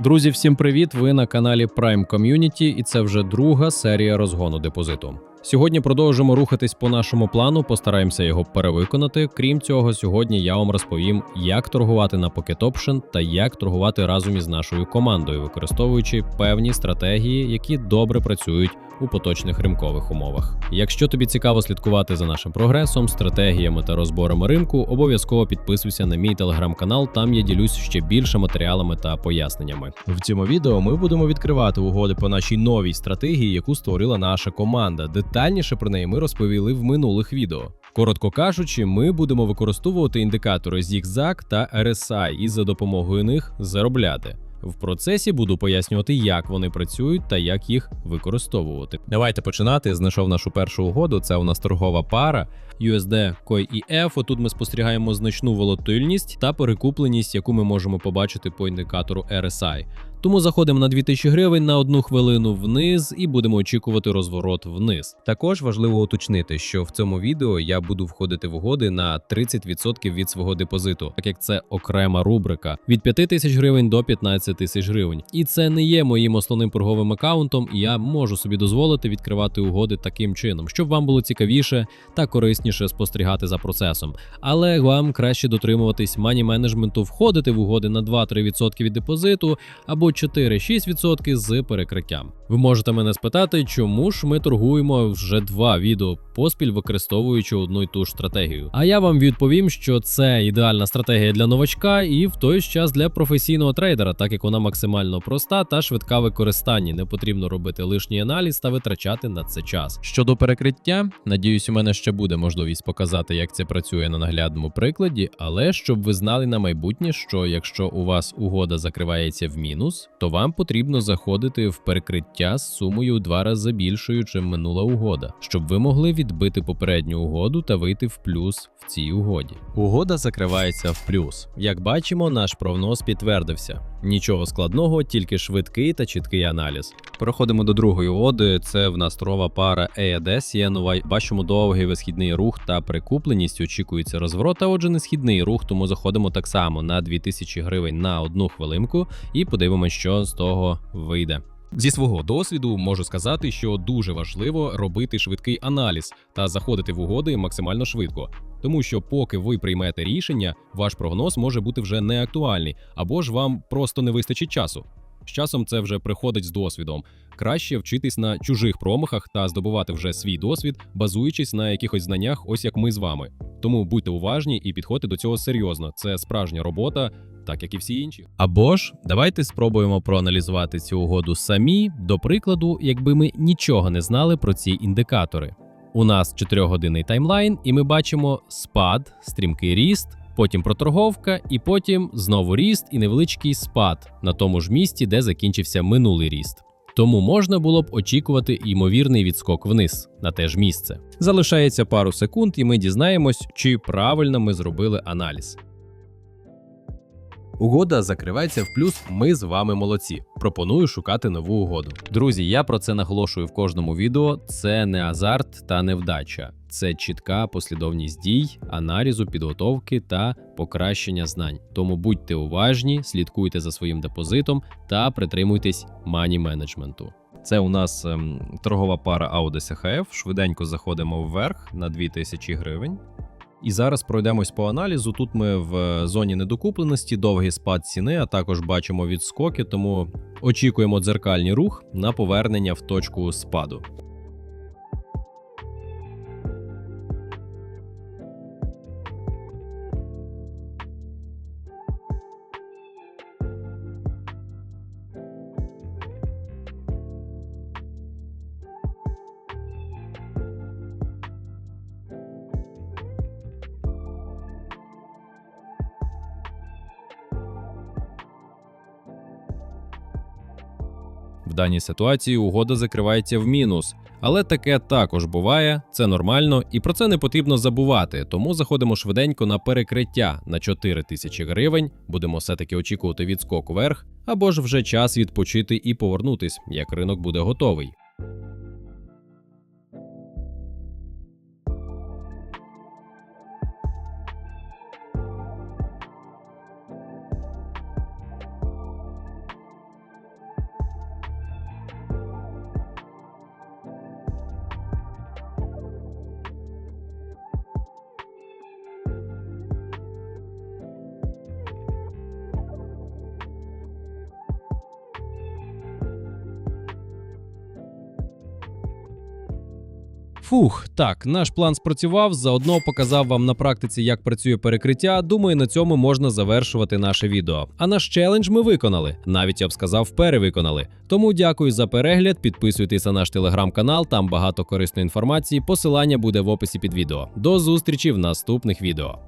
Друзі, всім привіт! Ви на каналі Prime Community і це вже друга серія розгону депозиту. Сьогодні продовжимо рухатись по нашому плану, постараємося його перевиконати. Крім цього, сьогодні я вам розповім, як торгувати на Pocket Option та як торгувати разом із нашою командою, використовуючи певні стратегії, які добре працюють у поточних ринкових умовах. Якщо тобі цікаво слідкувати за нашим прогресом, стратегіями та розборами ринку, обов'язково підписуйся на мій телеграм-канал. Там я ділюсь ще більше матеріалами та поясненнями. В цьому відео ми будемо відкривати угоди по нашій новій стратегії, яку створила наша команда. Детальніше про неї ми розповіли в минулих відео. Коротко кажучи, ми будемо використовувати індикатори ZigZag та RSI і за допомогою них заробляти. В процесі буду пояснювати, як вони працюють та як їх використовувати. Давайте починати. Знайшов нашу першу угоду. Це у нас торгова пара USD COI і EF. Отут ми спостерігаємо значну волатильність та перекупленість, яку ми можемо побачити по індикатору RSI. Тому заходимо на 2000 гривень на одну хвилину вниз і будемо очікувати розворот вниз. Також важливо уточнити, що в цьому відео я буду входити в угоди на 30% від свого депозиту, так як це окрема рубрика від 5 тисяч гривень до 15 тисяч гривень. І це не є моїм основним торговим аккаунтом, і я можу собі дозволити відкривати угоди таким чином, щоб вам було цікавіше та корисніше спостерігати за процесом. Але вам краще дотримуватись мані менеджменту, входити в угоди на 2-3% від депозиту або 4-6% з перекриттям. Ви можете мене спитати, чому ж ми торгуємо вже два відео поспіль, використовуючи одну й ту ж стратегію. А я вам відповім, що це ідеальна стратегія для новачка і в той ж час для професійного трейдера, так як вона максимально проста та швидка в використанні. Не потрібно робити лишній аналіз та витрачати на це час. Щодо перекриття, надіюсь, у мене ще буде можливість показати, як це працює на наглядному прикладі, але щоб ви знали на майбутнє, що якщо у вас угода закривається в мінус, то вам потрібно заходити в перекриття з сумою два рази більшою, чим минула угода, щоб ви могли відбити попередню угоду та вийти в плюс в цій угоді. Угода закривається в плюс. Як бачимо, наш прогноз підтвердився. Нічого складного, тільки швидкий та чіткий аналіз. Переходимо до другої угоди. Це в нас торгова пара EAD Єнова. Бачимо довгий висхідний рух та прикупленість. Очікується розворот, а отже, не східний рух, тому заходимо так само на 2000 гривень на одну хвилинку і подивимося, що з того вийде. Зі свого досвіду можу сказати, що дуже важливо робити швидкий аналіз та заходити в угоди максимально швидко, тому що поки ви приймете рішення, ваш прогноз може бути вже не актуальний, або ж вам просто не вистачить часу. З часом це вже приходить з досвідом. Краще вчитись на чужих промахах та здобувати вже свій досвід, базуючись на якихось знаннях, ось як ми з вами. Тому будьте уважні і підходьте до цього серйозно. Це справжня робота, так як і всі інші. Або ж давайте спробуємо проаналізувати цю угоду самі. До прикладу, якби ми нічого не знали про ці індикатори. У нас 4-годинний таймлайн, і ми бачимо спад, стрімкий ріст. Потім проторговка, і потім знову ріст і невеличкий спад на тому ж місці, де закінчився минулий ріст. Тому можна було б очікувати ймовірний відскок вниз на те ж місце. Залишається пару секунд, і ми дізнаємось, чи правильно ми зробили аналіз. Угода закривається в плюс. Ми з вами молодці. Пропоную шукати нову угоду. Друзі, я про це наголошую в кожному відео. Це не азарт та невдача, це чітка послідовність дій, аналізу, підготовки та покращення знань. Тому будьте уважні, слідкуйте за своїм депозитом та притримуйтесь мані менеджменту. Це у нас ем, торгова пара Audi ХФ. Швиденько заходимо вверх на 2000 гривень. І зараз пройдемось по аналізу. Тут ми в е, зоні недокупленості, довгий спад ціни, а також бачимо відскоки, тому очікуємо дзеркальний рух на повернення в точку спаду. В даній ситуації угода закривається в мінус, але таке також буває, це нормально, і про це не потрібно забувати. Тому заходимо швиденько на перекриття на 4 тисячі гривень. Будемо все-таки очікувати відскок вверх, або ж вже час відпочити і повернутись, як ринок буде готовий. Фух, так, наш план спрацював. Заодно показав вам на практиці, як працює перекриття. Думаю, на цьому можна завершувати наше відео. А наш челендж ми виконали. Навіть я б сказав, перевиконали. Тому дякую за перегляд. Підписуйтесь на наш телеграм-канал, там багато корисної інформації. Посилання буде в описі під відео. До зустрічі в наступних відео.